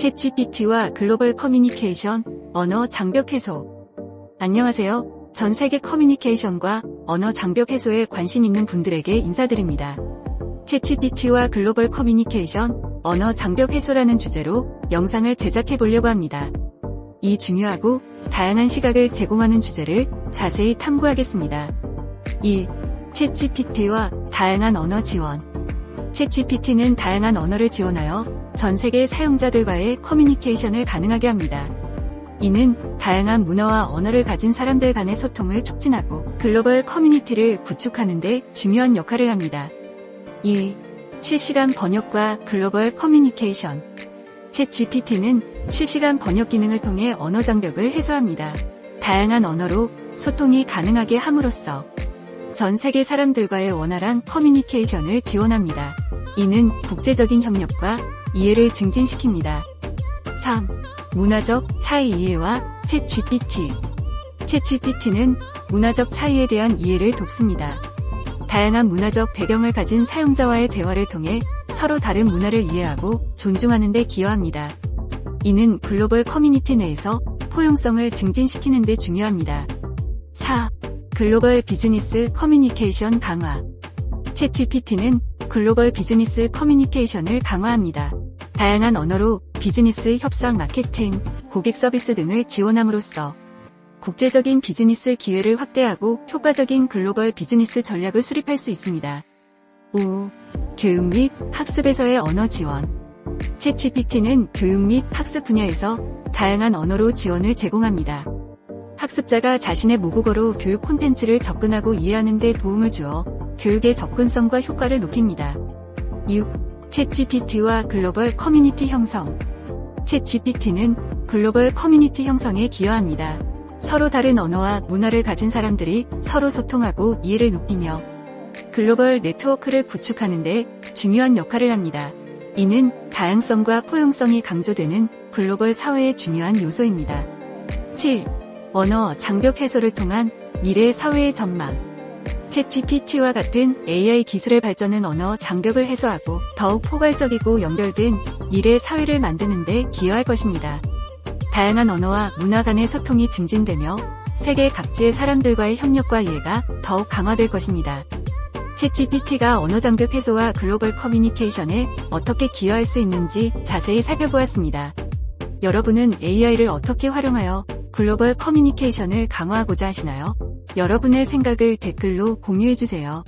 챗GPT와 글로벌 커뮤니케이션, 언어 장벽 해소. 안녕하세요. 전 세계 커뮤니케이션과 언어 장벽 해소에 관심 있는 분들에게 인사드립니다. 챗GPT와 글로벌 커뮤니케이션, 언어 장벽 해소라는 주제로 영상을 제작해 보려고 합니다. 이 중요하고 다양한 시각을 제공하는 주제를 자세히 탐구하겠습니다. 1. 챗GPT와 다양한 언어 지원. 챗GPT는 다양한 언어를 지원하여 전 세계 사용자들과의 커뮤니케이션을 가능하게 합니다. 이는 다양한 문화와 언어를 가진 사람들 간의 소통을 촉진하고 글로벌 커뮤니티를 구축하는 데 중요한 역할을 합니다. 2. 실시간 번역과 글로벌 커뮤니케이션. 챗 GPT는 실시간 번역 기능을 통해 언어 장벽을 해소합니다. 다양한 언어로 소통이 가능하게 함으로써 전 세계 사람들과의 원활한 커뮤니케이션을 지원합니다. 이는 국제적인 협력과 이해를 증진시킵니다. 3. 문화적 차이 이해와 챗 GPT. 챗 GPT는 문화적 차이에 대한 이해를 돕습니다. 다양한 문화적 배경을 가진 사용자와의 대화를 통해 서로 다른 문화를 이해하고 존중하는 데 기여합니다. 이는 글로벌 커뮤니티 내에서 포용성을 증진시키는 데 중요합니다. 4. 글로벌 비즈니스 커뮤니케이션 강화. 챗 GPT는 글로벌 비즈니스 커뮤니케이션을 강화합니다. 다양한 언어로 비즈니스 협상 마케팅, 고객 서비스 등을 지원함으로써 국제적인 비즈니스 기회를 확대하고 효과적인 글로벌 비즈니스 전략을 수립할 수 있습니다. 5. 교육 및 학습에서의 언어 지원. 챗 GPT는 교육 및 학습 분야에서 다양한 언어로 지원을 제공합니다. 학습자가 자신의 모국어로 교육 콘텐츠를 접근하고 이해하는 데 도움을 주어 교육의 접근성과 효과를 높입니다. 6. 챗 GPT와 글로벌 커뮤니티 형성. 챗 GPT는 글로벌 커뮤니티 형성에 기여합니다. 서로 다른 언어와 문화를 가진 사람들이 서로 소통하고 이해를 높이며 글로벌 네트워크를 구축하는 데 중요한 역할을 합니다. 이는 다양성과 포용성이 강조되는 글로벌 사회의 중요한 요소입니다. 7. 언어 장벽 해소를 통한 미래 사회의 전망. 챗 GPT와 같은 AI 기술의 발전은 언어 장벽을 해소하고 더욱 포괄적이고 연결된 미래 사회를 만드는 데 기여할 것입니다. 다양한 언어와 문화 간의 소통이 증진되며 세계 각지의 사람들과의 협력과 이해가 더욱 강화될 것입니다. 챗 GPT가 언어 장벽 해소와 글로벌 커뮤니케이션에 어떻게 기여할 수 있는지 자세히 살펴보았습니다. 여러분은 AI를 어떻게 활용하여 글로벌 커뮤니케이션을 강화하고자 하시나요? 여러분의 생각을 댓글로 공유해주세요.